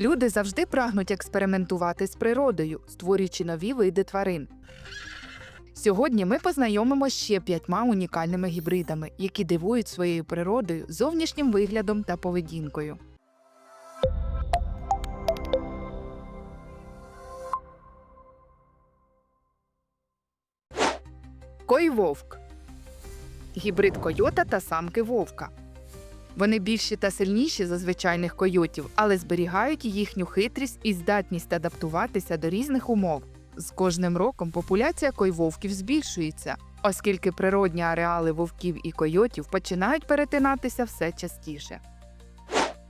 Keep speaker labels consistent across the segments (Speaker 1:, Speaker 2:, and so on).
Speaker 1: Люди завжди прагнуть експериментувати з природою, створюючи нові види тварин. Сьогодні ми познайомимо ще п'ятьма унікальними гібридами, які дивують своєю природою, зовнішнім виглядом та поведінкою. Койвовк гібрид койота та самки вовка. Вони більші та сильніші за звичайних койотів, але зберігають їхню хитрість і здатність адаптуватися до різних умов. З кожним роком популяція койвовків збільшується, оскільки природні ареали вовків і койотів починають перетинатися все частіше.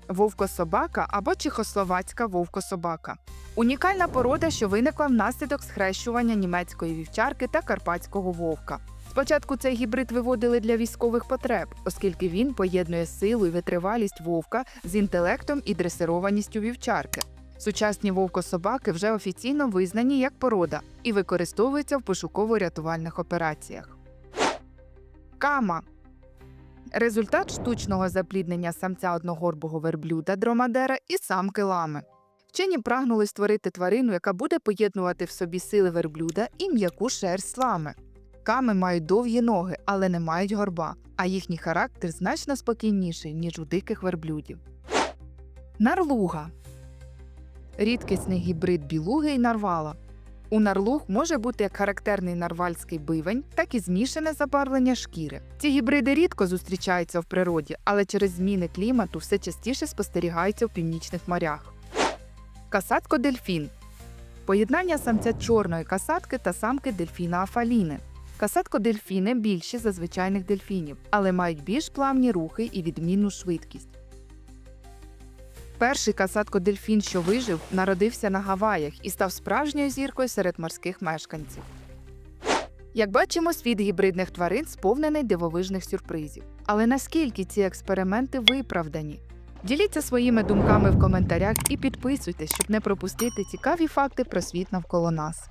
Speaker 1: Вовкособака або чехословацька вовкособака унікальна порода, що виникла внаслідок схрещування німецької вівчарки та карпатського вовка. Спочатку цей гібрид виводили для військових потреб, оскільки він поєднує силу і витривалість вовка з інтелектом і дресированістю вівчарки. Сучасні вовкособаки вже офіційно визнані як порода і використовуються в пошуково-рятувальних операціях. Кама результат штучного запліднення самця одногорбого верблюда дромадера і самки лами. Вчені прагнули створити тварину, яка буде поєднувати в собі сили верблюда і м'яку шерсть лами. Ками мають довгі ноги, але не мають горба, а їхній характер значно спокійніший, ніж у диких верблюдів. Нарлуга рідкісний гібрид білуги і нарвала. У нарлуг може бути як характерний нарвальський бивень, так і змішане забарвлення шкіри. Ці гібриди рідко зустрічаються в природі, але через зміни клімату все частіше спостерігаються в північних морях. Касатко дельфін поєднання самця чорної касатки та самки дельфіна афаліни. Касатко-дельфіни більші за звичайних дельфінів, але мають більш плавні рухи і відмінну швидкість. Перший касатко-дельфін, що вижив, народився на Гаваях і став справжньою зіркою серед морських мешканців. Як бачимо, світ гібридних тварин сповнений дивовижних сюрпризів. Але наскільки ці експерименти виправдані? Діліться своїми думками в коментарях і підписуйтесь, щоб не пропустити цікаві факти про світ навколо нас.